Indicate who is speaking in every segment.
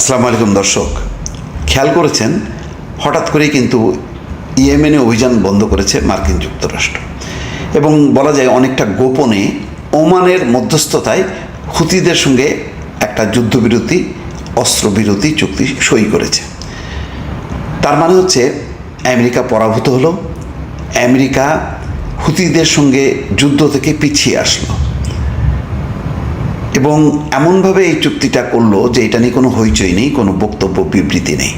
Speaker 1: আসসালামু আলাইকুম দর্শক। খেয়াল করেছেন? হঠাৎ করেই কিন্তু ইয়েমেনে অভিযান বন্ধ করেছে মার্কিন যুক্তরাষ্ট্র। এবং বলা যায় অনেকটা গোপনে ওমানের মধ্যস্থতায় হুতিদের সঙ্গে একটা যুদ্ধবিরতি, অস্ত্রবিরতি চুক্তি সই করেছে। তার মানে হচ্ছে আমেরিকা পরাভূত হলো। আমেরিকা হুতিদের সঙ্গে যুদ্ধ থেকে পিছিয়ে আসলো। এবং এমনভাবে এই চুক্তিটা করল যে এটা নিয়ে কোনো হইচই নেই, কোনো বক্তব্য বিবৃতি নেই।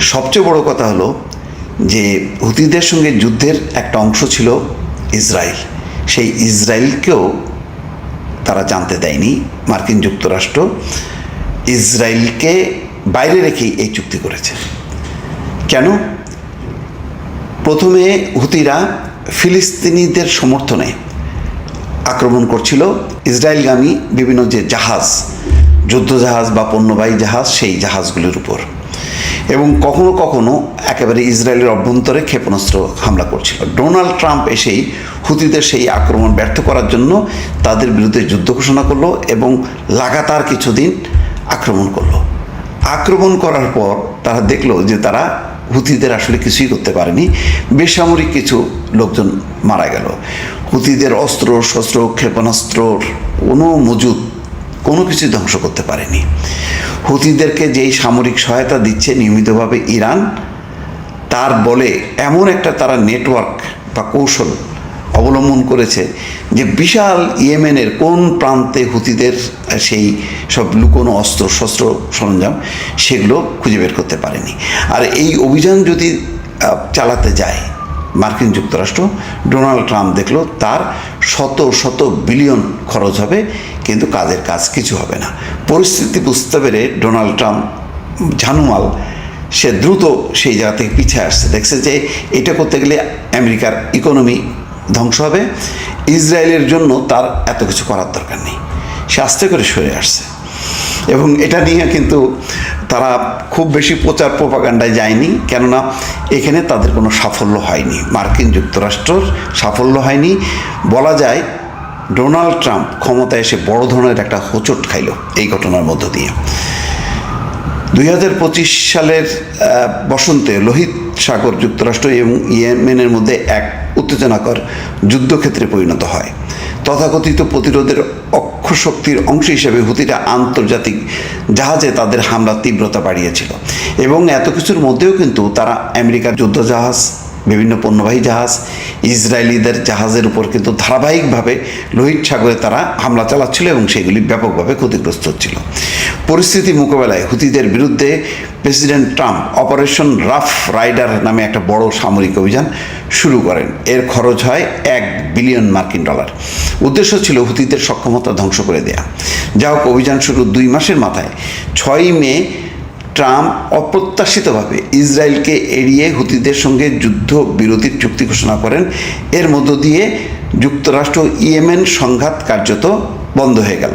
Speaker 1: সবচেয়ে বড় কথা হলো যে হুতিদের সঙ্গে যুদ্ধের একটা অংশ ছিল ইসরায়েল। সেই ইসরায়েলকেও তারা জানতে দেয়নি, মার্কিন যুক্তরাষ্ট্র ইসরায়েলকে বাইরে রেখেই এই চুক্তি করেছে। কেন? প্রথমে হুতিরা ফিলিস্তিনিদের সমর্থনে আক্রমণ করছিল ইসরায়েলগামী বিভিন্ন যে জাহাজ, যুদ্ধজাহাজ বা পণ্যবাহী জাহাজ, সেই জাহাজগুলির উপর। এবং কখনো কখনো একেবারে ইসরায়েলের অভ্যন্তরে ক্ষেপণাস্ত্র হামলা করছিল। ডোনাল্ড ট্রাম্প এসেই হুতিদের সেই আক্রমণ ব্যর্থ করার জন্য তাদের বিরুদ্ধে যুদ্ধ ঘোষণা করল এবং লাগাতার কিছুদিন আক্রমণ করল। আক্রমণ করার পর তারা দেখল যে তারা হুতিদের আসলে কিছুই করতে পারেনি। বেসামরিক কিছু লোকজন মারা গেল। হুতিদের অস্ত্র, শস্ত্র ক্ষেপণাস্ত্রর কোনো মজুদ কোনো কিছু ধ্বংস করতে পারেনি। হুতিদেরকে যেই সামরিক সহায়তা দিচ্ছে নিয়মিতভাবে ইরান, তার বলে এমন একটা তারা নেটওয়ার্ক বা কৌশল অবলম্বন করেছে যে বিশাল ইয়েমেনের কোন প্রান্তে হুতিদের সেই সব লুকোনো অস্ত্র, শস্ত্র সরঞ্জাম সেগুলো খুঁজে বের করতে পারেনি। আর এই অভিযান যদি চালাতে যায় মার্কিন যুক্তরাষ্ট্র, ডোনাল্ড ট্রাম্প দেখল তার শত শত বিলিয়ন খরচ হবে, কিন্তু কাজের কাজ কিছু হবে না। পরিস্থিতি বুঝতে পেরে ডোনাল্ড ট্রাম্প ঝানুমাল, সে দ্রুত সেই জায়গা থেকে পিছিয়ে আসছে দেখছে যে এটা করতে গেলে আমেরিকার ইকোনমি ধ্বংস হবে। ইসরায়েলের জন্য তার এত কিছু করার দরকার নেই। সে আস্তে করে সরে আসছে। এবং এটা নিয়ে কিন্তু তারা খুব বেশি প্রচার প্রপাগান্ডায় যায়নি। কেননা এখানে তাদের কোনো সাফল্য হয়নি। মার্কিন যুক্তরাষ্ট্রর সাফল্য হয়নি। বলা যায়, ডোনাল্ড ট্রাম্প ক্ষমতায় এসে বড় ধরনের একটা হোঁচট খাইল এই ঘটনার মধ্য দিয়ে। দুই হাজার পঁচিশ সালের বসন্তে লোহিত সাগর যুক্তরাষ্ট্র এবং ইয়েমেনের মধ্যে এক উত্তেজনাকর যুদ্ধক্ষেত্রে পরিণত হয়। তথাকথিত প্রতিরোধের অক্ষ শক্তির অংশ হিসেবে হুতিরা আন্তর্জাতিক জাহাজে তাদের হামলার তীব্রতা বাড়িয়েছিল এবং এত কিছুর মধ্যেও কিন্তু তারা আমেরিকার যুদ্ধজাহাজ বিভিন্ন পণ্যবাহী জাহাজ, ইসরায়েলিদের জাহাজের উপর কিন্তু ধারাবাহিকভাবে লোহিত সাগরে তারা হামলা চালাচ্ছিল এবং সেগুলি ব্যাপকভাবে ক্ষতিগ্রস্ত হচ্ছিল। পরিস্থিতি মোকাবেলায় হুতিদের বিরুদ্ধে president Trump operation Rough Rider নামে একটা বড় সামরিক অভিযান শুরু করেন। এর খরচ হয় এক বিলিয়ন মার্কিন ডলার। উদ্দেশ্য ছিল হুতিদের সক্ষমতা ধ্বংস করে দেয়া। যা হোক, অভিযান শুরু দুই মাসের মাথায়। ছয়ই মে ট্রাম্প অপ্রত্যাশিতভাবে ইসরায়েলকে এড়িয়ে হুতিদের সঙ্গে যুদ্ধ বিরতির চুক্তি ঘোষণা করেন। এর মধ্য দিয়ে যুক্তরাষ্ট্র ইয়েমেন সংঘাত কার্যত বন্ধ হয়ে গেল।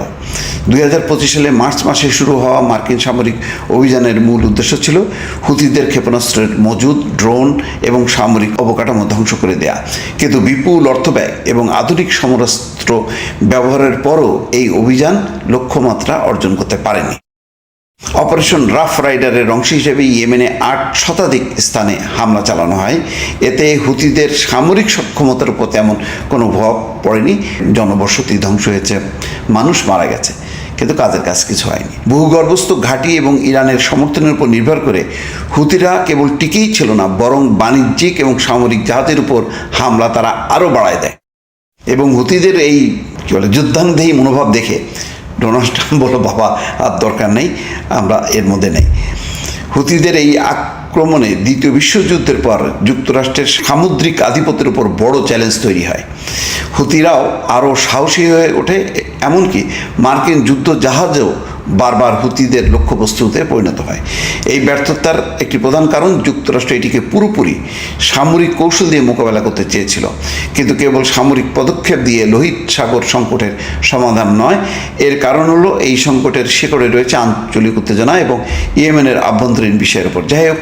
Speaker 1: দুই হাজার পঁচিশ সালে মার্চ মাসে শুরু হওয়া মার্কিন সামরিক অভিযানের মূল উদ্দেশ্য ছিল হুতিদের ক্ষেপণাস্ত্রের মজুদ, ড্রোন এবং সামরিক অবকাঠামো ধ্বংস করে দেয়া। কিন্তু বিপুল অর্থ ব্যয় এবং আধুনিক সমরাস্ত্র ব্যবহারের পরও এই অভিযান লক্ষ্যমাত্রা অর্জন করতে পারেনি। অপারেশন রাফ রাইডারের অংশ হিসেবে ইয়েমেনে আট শতাধিক স্থানে হামলা চালানো হয়। এতে হুতিদের সামরিক সক্ষমতার উপর তেমন কোনো প্রভাব পড়েনি। জনবসতি ধ্বংস হয়েছে, মানুষ মারা গেছে, কিন্তু কাজের কাজ কিছু হয়নি। ভূগর্ভস্থ ঘাঁটি এবং ইরানের সমর্থনের উপর নির্ভর করে হুতিরা কেবল টিকেই ছিল না, বরং বাণিজ্যিক এবং সামরিক জাহাজের উপর হামলা তারা আরও বাড়ায় দেয়। এবং হুতিদের এই, কী বলে যুদ্ধাঙ্গদেহী মনোভাব দেখে ডোনাল্ড ট্রাম্প বলো, বাবা, আর দরকার নেই, আমরা এর মধ্যে নেই। হুতিদের এই আক্রমণে দ্বিতীয় বিশ্বযুদ্ধের পর যুক্তরাষ্ট্রের সামুদ্রিক আধিপত্যের উপর বড় চ্যালেঞ্জ তৈরি হয়। হুতিরাও আরও সাহসী হয়ে ওঠে, এমনকি মার্কিন যুদ্ধ জাহাজেও বারবার হুতিদের লক্ষ্যবস্তুতে পরিণত হয়। এই ব্যর্থতার একটি প্রধান কারণ যুক্তরাষ্ট্র এটিকে পুরোপুরি সামরিক কৌশল দিয়ে মোকাবেলা করতে চেয়েছিল। কিন্তু কেবল সামরিক পদক্ষেপ দিয়ে লোহিত সাগর সংকটের সমাধান নয়, এর কারণ হলো এই সংকটের শিকড়ে রয়েছে আঞ্চলিক উত্তেজনা এবং ইয়েমেনের আভ্যন্তরীণ বিষয়ের উপর। যাই হোক,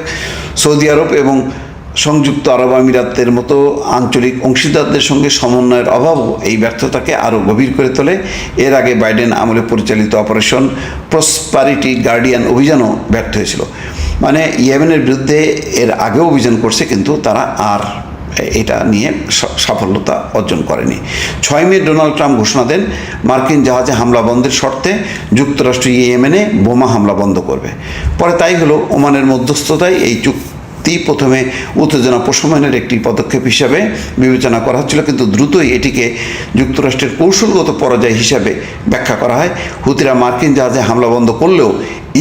Speaker 1: সৌদি আরব এবং সংযুক্ত আরব আমিরাতের মতো আঞ্চলিক অংশীদারদের সঙ্গে সমন্বয়ের অভাবও এই ব্যর্থতাকে আরও গভীর করে তোলে। এর আগে বাইডেন আমলে পরিচালিত অপারেশন প্রসপারিটি গার্ডিয়ান অভিযানও ব্যর্থ হয়েছিল। মানে ইয়েমেনের বিরুদ্ধে এর আগেও অভিযান করছে, কিন্তু তারা আর এটা নিয়ে সাফল্যতা অর্জন করেনি। ছয় মে ডোনাল্ড ট্রাম্প ঘোষণা দেন, মার্কিন জাহাজে হামলা বন্ধের শর্তে যুক্তরাষ্ট্র ইয়েমেনে বোমা হামলা বন্ধ করবে। পরে তাই হলো, ওমানের মধ্যস্থতায় এই চুক্তি প্রথমে উত্তেজনা প্রশমনের একটি পদক্ষেপ হিসাবে বিবেচনা করা হচ্ছিল, কিন্তু দ্রুতই এটিকে যুক্তরাষ্ট্রের কৌশলগত পরাজয় হিসাবে ব্যাখ্যা করা হয়। হুতিরা মার্কিন জাহাজে হামলা বন্ধ করলেও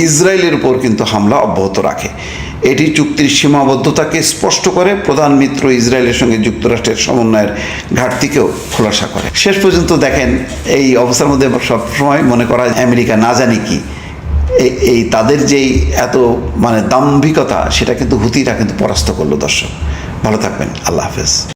Speaker 1: ইসরায়েলের উপর কিন্তু হামলা অব্যাহত রাখে। এটি চুক্তির সীমাবদ্ধতাকে স্পষ্ট করে প্রধান মিত্র ইসরায়েলের সঙ্গে যুক্তরাষ্ট্রের সমন্বয়ের ঘাটতিকেও খোলাসা করে। শেষ পর্যন্ত দেখেন, এই অবস্থার মধ্যে সবসময় মনে করা আমেরিকা না জানি কি। এই তাদের যেই এত মানে দাম্ভিকতা, সেটা কিন্তু হুতিরা কিন্তু পরাস্ত করল দর্শক। ভালো থাকবেন। আল্লাহ হাফেজ।